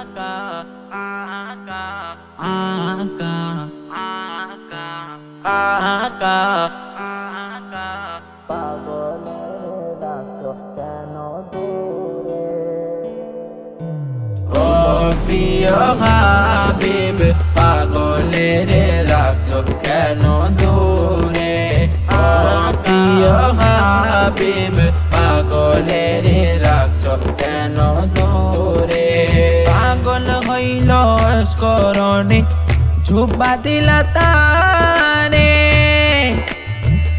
আকা আকা আকা আকা আকা। আকা। পাগলের রাখো কেন দূরে ও প্রিয় হাবিব পাগলের রাখো কেন দূরে? ও প্রিয় হাবিব পাগলের রাখো কেন পাগল হইল স্করণে ঝুপা দিলা তারে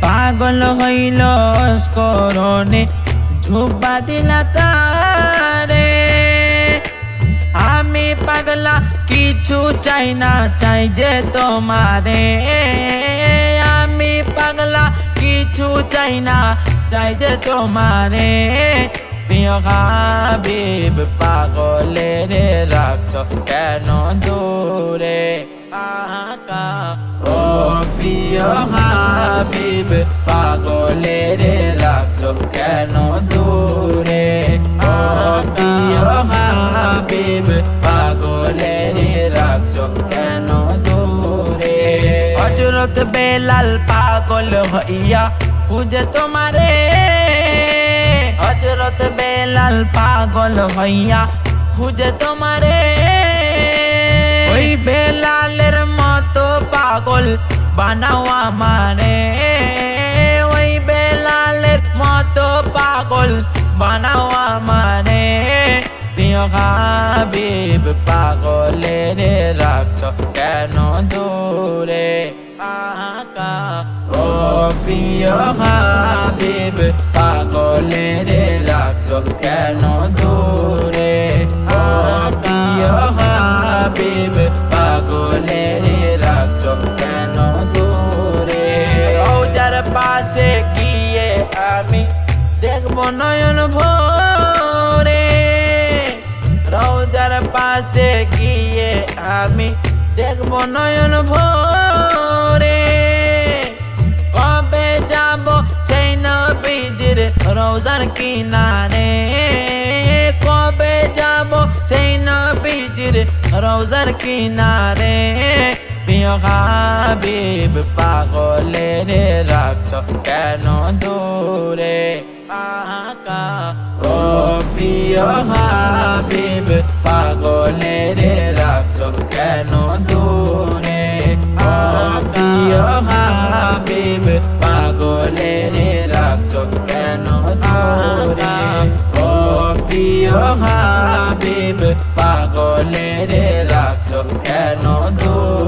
পাগল হইল স্করণে ঝুপা দিলা তারে আমি পাগলা, কিছু চাই না, চাই যে তোমারে। আমি পাগলা, কিছু চাই না, চাই যে তোমারে। প্রিয় হাবিব পাগলের রাখছ কেন দূরে আকা ও প্রিয় হাবিব পাগলের রাখছ কেন দূরে ও প্রিয় হাবিব পাগলের রাখছ কেন দূরে হজরত বেলাল পাগল হইয়া খুঁজে তোমারে হজরত বেলাল পাগল হইয়া খুঁজে তোমারে। ওই বেলালের মতো পাগল বানাও আমারে। ওই বেলালের মতো পাগল বানাও আমারে। প্রিয় হাবিব, পাগলের রাখছ কেন দূরে? আকা ও প্রিয় হাবিব, পাগলের রাখছ কেন দূরে? প্রিয় হাবিব, পাগলের রাখছ কেন দূরে? রোজার পাশে গিয়ে আমি দেখব নয়ন ভোরে। রোজার পাশে গিয়ে আমি দেখব নয়ন ভোরে। রোজার কিনারে। কবে যাব সেই নবীজির রোজার কিনারে? প্রিয় হাবিব, পাগলের রাখছ কেন দূরে? ও প্রিয় হাবিব, পাগলের রাখছ কেন দূরে? হাবিব পাগলের রাখছ কেন দূরে?